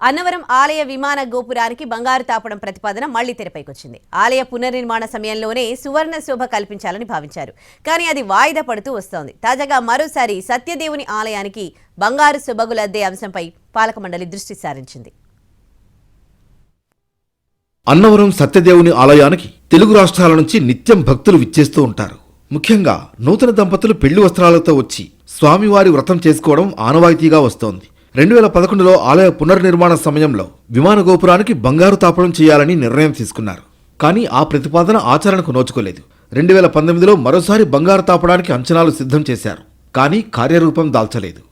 అన్నవరం ఆలయ విమాన గోపురానికి బంగారు తాపడం ప్రతిపాదన మళ్ళీ తెరపైకొచ్చింది. ఆలయ పునర్నిర్మాణ సమయంలోనే సువర్ణ శోభ కల్పించాలని భావించారు. కానీ అది వాయిదా పడుతూ వస్తోంది. తాజాగా మరోసారి సత్యదేవుని ఆలయానికి బంగారు శుభగులద్దే అంశంపై పాలక మండలి దృష్టి సారించింది. అన్నవరం సత్యదేవుని ఆలయానికి తెలుగు రాష్ట్రాల నుంచి నిత్యం భక్తులు విచ్చేస్తూ ఉంటారు. ముఖ్యంగా నూతన దంపతులు పెళ్ళి వస్త్రాలతో వచ్చి స్వామివారి వ్రతం చేసుకోవడం ఆనవాయితీగా వస్తోంది. రెండు వేల పదకొండులో ఆలయ పునర్నిర్మాణ సమయంలో విమాన గోపురానికి బంగారు తాపడం చేయాలని నిర్ణయం తీసుకున్నారు. కానీ ఆ ప్రతిపాదన ఆచరణకు నోచుకోలేదు. రెండు వేల పంతొమ్మిదిలో మరోసారి బంగారు తాపడానికి అంచనాలు సిద్ధం చేశారు. కానీ కార్యరూపం దాల్చలేదు.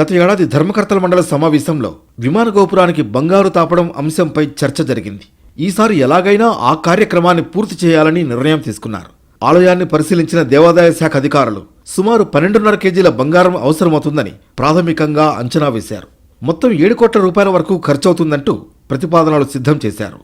గత ఏడాది ధర్మకర్తల మండల సమావేశంలో విమాన గోపురానికి బంగారు తాపడం అంశంపై చర్చ జరిగింది. ఈసారి ఎలాగైనా ఆ కార్యక్రమాన్ని పూర్తి చేయాలని నిర్ణయం తీసుకున్నారు. ఆలయాన్ని పరిశీలించిన దేవాదాయ శాఖ అధికారులు సుమారు పన్నెండున్నర కేజీల బంగారం అవసరమవుతుందని ప్రాథమికంగా అంచనా వేశారు. మొత్తం ఏడు కోట్ల రూపాయల వరకు ఖర్చవుతుందంటూ ప్రతిపాదనలు సిద్ధం చేశారు.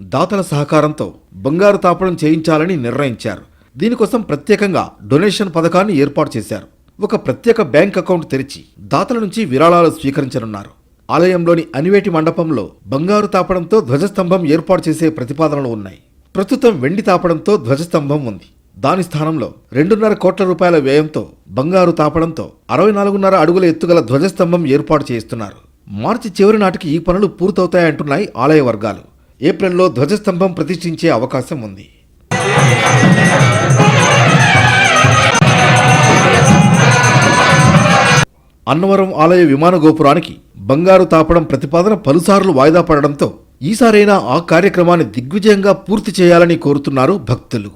దాతల సహకారంతో బంగారు తాపడం చేయించాలని నిర్ణయించారు. దీనికోసం ప్రత్యేకంగా డొనేషన్ పథకాన్ని ఏర్పాటు చేశారు. ఒక ప్రత్యేక బ్యాంక్ అకౌంట్ తెరిచి దాతల నుంచి విరాళాలు స్వీకరించనున్నారు. ఆలయంలోని అనివేటి మండపంలో బంగారు తాపడంతో ధ్వజస్తంభం ఏర్పాటు చేసే ప్రతిపాదనలు ఉన్నాయి. ప్రస్తుతం వెండి తాపడంతో ధ్వజస్తంభం ఉంది. దాని స్థానంలో రెండున్నర కోట్ల రూపాయల వ్యయంతో బంగారు తాపడంతో అరవై నాలుగున్నర అడుగుల ఎత్తుగల ధ్వజస్తంభం ఏర్పాటు చేస్తున్నారు మార్చి చివరి నాటికి ఈ పనులు పూర్తవుతాయంటున్నాయి ఆలయ వర్గాలు. ఏప్రిల్లో ధ్వజస్తంభం ప్రతిష్ఠించే అవకాశం ఉంది. అన్నవరం ఆలయ విమాన గోపురానికి బంగారు తాపడం ప్రతిపాదన పలుసార్లు వాయిదా పడడంతో ఈసారైనా ఆ కార్యక్రమాన్ని దిగ్విజయంగా పూర్తి చేయాలని కోరుతున్నారు భక్తులు.